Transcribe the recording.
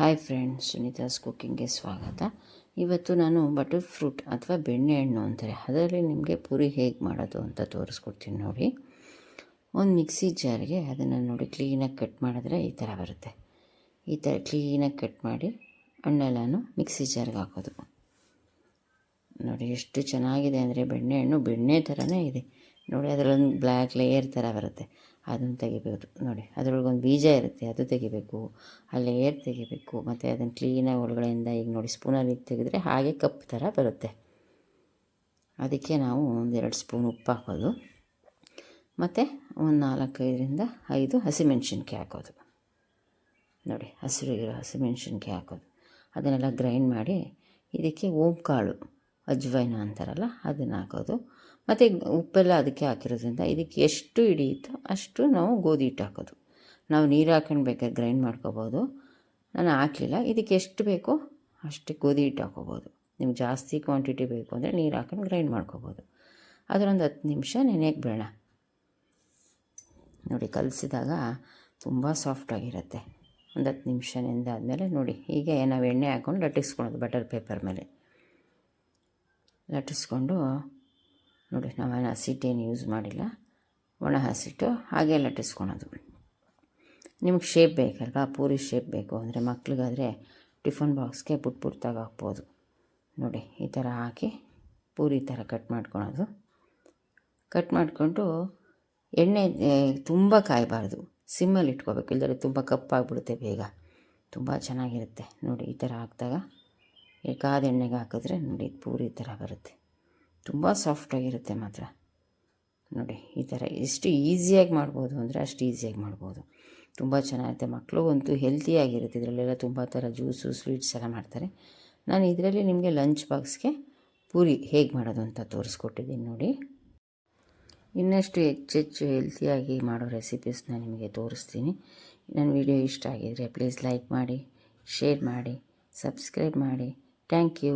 Hi friends Sunitha's ಕುಕ್ಕಿಂಗ್ಗೆ ಸ್ವಾಗತ. ಇವತ್ತು ನಾನು ಬಟರ್ ಫ್ರೂಟ್ ಅಥವಾ ಬೆಣ್ಣೆಹಣ್ಣು ಅಂತಾರೆ. ಅದರಲ್ಲಿ ನಿಮಗೆ ಪೂರಿ ಹೇಗೆ ಮಾಡೋದು ಅಂತ ತೋರಿಸ್ಕೊಡ್ತೀನಿ ನೋಡಿ. ಒಂದು ಮಿಕ್ಸಿ ಜಾರ್ಗೆ ಅದನ್ನು ನೋಡಿ ಕ್ಲೀನಾಗಿ ಕಟ್ ಮಾಡಿದ್ರೆ ಈ ಥರ ಬರುತ್ತೆ. ಈ ಥರ ಕ್ಲೀನಾಗಿ ಕಟ್ ಮಾಡಿ ಹಣ್ಣೆಲ್ಲನೂ ಮಿಕ್ಸಿ ಜಾರ್ಗೆ ಹಾಕೋದು. ನೋಡಿ ಎಷ್ಟು ಚೆನ್ನಾಗಿದೆ ಅಂದರೆ ಬೆಣ್ಣೆಹಣ್ಣು ಬೆಣ್ಣೆ ಥರನೇ ಇದೆ. ನೋಡಿ, ಅದರಲ್ಲೊಂದು ಬ್ಲ್ಯಾಕ್ ಲೇಯರ್ ಥರ ಬರುತ್ತೆ. ಅದನ್ನು ತೆಗಿಬೋದು. ನೋಡಿ, ಅದರೊಳಗೊಂದು ಬೀಜ ಇರುತ್ತೆ, ಅದು ತೆಗಿಬೇಕು. ಆ ಲೇಯರ್ ತೆಗಿಬೇಕು. ಮತ್ತು ಅದನ್ನು ಕ್ಲೀನಾಗಿ ಒಳಗಡೆಯಿಂದ ಈಗ ನೋಡಿ ಸ್ಪೂನಲ್ಲಿ ತೆಗೆದ್ರೆ ಹಾಗೆ ಕಪ್ ಥರ ಬರುತ್ತೆ. ಅದಕ್ಕೆ ನಾವು ಒಂದೆರಡು ಸ್ಪೂನ್ ಉಪ್ಪು ಹಾಕೋದು. ಮತ್ತು ಒಂದು ನಾಲ್ಕೈದರಿಂದ ಐದು ಹಸಿಮೆಣ್ಸಿನ್ಕಾಯಿ ಹಾಕೋದು. ನೋಡಿ, ಹಸಿರು ಇರೋ ಹಸಿಮೆಣ್ಸಿನ್ಕಾಯಿ ಹಾಕೋದು. ಅದನ್ನೆಲ್ಲ ಗ್ರೈಂಡ್ ಮಾಡಿ, ಇದಕ್ಕೆ ಓಂಕಾಳು, ಅಜ್ವೈನ ಅಂತಾರಲ್ಲ, ಅದನ್ನು ಹಾಕೋದು. ಮತ್ತು ಉಪ್ಪೆಲ್ಲ ಅದಕ್ಕೆ ಹಾಕಿರೋದ್ರಿಂದ ಇದಕ್ಕೆ ಎಷ್ಟು ಹಿಡಿಯುತ್ತೋ ಅಷ್ಟು ನಾವು ಗೋಧಿ ಹಿಟ್ಟು ಹಾಕೋದು. ನಾವು ನೀರು ಹಾಕೊಂಡು ಬೇಕಾದ್ರೆ ಗ್ರೈಂಡ್ ಮಾಡ್ಕೋಬೋದು. ನಾನು ಹಾಕಲಿಲ್ಲ. ಇದಕ್ಕೆ ಎಷ್ಟು ಬೇಕೋ ಅಷ್ಟು ಗೋಧಿ ಹಿಟ್ಟು ಹಾಕೋಬೋದು. ನಿಮ್ಗೆ ಜಾಸ್ತಿ ಕ್ವಾಂಟಿಟಿ ಬೇಕು ಅಂದರೆ ನೀರು ಹಾಕೊಂಡು ಗ್ರೈಂಡ್ ಮಾಡ್ಕೋಬೋದು. ಅದರೊಂದು ಹತ್ತು ನಿಮಿಷ ನೆನೆಯಕ್ಕೆ ಬೇಡ. ನೋಡಿ, ಕಲಸಿದಾಗ ತುಂಬ ಸಾಫ್ಟಾಗಿರುತ್ತೆ ಒಂದು ಹತ್ತು ನಿಮಿಷ ನೆಂದಾದಮೇಲೆ ನೋಡಿ, ಹೀಗೆ ನಾವು ಎಣ್ಣೆ ಹಾಕ್ಕೊಂಡು ಲಟ್ಟಿಸ್ಕೊಳೋದು ಬಟರ್ ಪೇಪರ್ ಮೇಲೆ. ಲಟ್ಟಿಸ್ಕೊಂಡು ನೋಡಿ ನಾವೇನು ಹಸಿಟ್ಟೇನು ಯೂಸ್ ಮಾಡಿಲ್ಲ. ಒಣ ಹಸಿಟ್ಟು ಹಾಗೆ ಲಟ್ಟಿಸ್ಕೊಳೋದು. ನಿಮ್ಗೆ ಶೇಪ್ ಬೇಕಲ್ವಾ? ಪೂರಿ ಶೇಪ್ ಬೇಕು ಅಂದರೆ ಮಕ್ಳಿಗಾದರೆ ಟಿಫನ್ ಬಾಕ್ಸ್ಗೆ ಪುಟ್ ಪುಟ್ಟಾಗಿ ಹಾಕ್ಬೋದು. ನೋಡಿ, ಈ ಥರ ಹಾಕಿ ಪೂರಿ ಥರ ಕಟ್ ಮಾಡ್ಕೊಳೋದು. ಕಟ್ ಮಾಡಿಕೊಂಡು ಎಣ್ಣೆ ತುಂಬ ಕಾಯಬಾರ್ದು. ಸಿಮ್ಮಲ್ಲಿ ಇಟ್ಕೋಬೇಕು. ಇಲ್ಲದ್ರೆ ತುಂಬ ಕಪ್ಪಾಗಿಬಿಡುತ್ತೆ ಬೇಗ. ತುಂಬ ಚೆನ್ನಾಗಿರುತ್ತೆ. ನೋಡಿ, ಈ ಥರ ಹಾಕಿದಾಗ ಕಾದ ಎಣ್ಣೆಗೆ ಹಾಕಿದ್ರೆ ನೋಡಿ, ಪೂರಿ ಥರ ಬರುತ್ತೆ. ತುಂಬ ಸಾಫ್ಟಾಗಿರುತ್ತೆ ಮಾತ್ರ. ನೋಡಿ, ಈ ಥರ ಎಷ್ಟು ಈಸಿಯಾಗಿ ಮಾಡ್ಬೋದು ಅಂದರೆ ಅಷ್ಟು ಈಸಿಯಾಗಿ ಮಾಡ್ಬೋದು. ತುಂಬ ಚೆನ್ನಾಗಿರುತ್ತೆ. ಮಕ್ಳಿಗಂತೂ ಹೆಲ್ತಿಯಾಗಿರುತ್ತೆ ಇದರಲ್ಲೆಲ್ಲ ತುಂಬ ಥರ ಜ್ಯೂಸು ಸ್ವೀಟ್ಸ್ ಎಲ್ಲ ಮಾಡ್ತಾರೆ. ನಾನು ಇದರಲ್ಲಿ ನಿಮಗೆ ಲಂಚ್ ಬಾಕ್ಸ್ಗೆ ಪೂರಿ ಹೇಗೆ ಮಾಡೋದು ಅಂತ ತೋರಿಸ್ಕೊಟ್ಟಿದ್ದೀನಿ ನೋಡಿ. ಇನ್ನಷ್ಟು ಹೆಚ್ಚೆಚ್ಚು ಹೆಲ್ತಿಯಾಗಿ ಮಾಡೋ ರೆಸಿಪೀಸ್ನ ನಿಮಗೆ ತೋರಿಸ್ತೀನಿ. ನನ್ನ ವಿಡಿಯೋ ಇಷ್ಟ ಆಗಿದರೆ ಪ್ಲೀಸ್ ಲೈಕ್ ಮಾಡಿ ಶೇರ್ ಮಾಡಿ ಸಬ್ಸ್ಕ್ರೈಬ್ ಮಾಡಿ. Thank you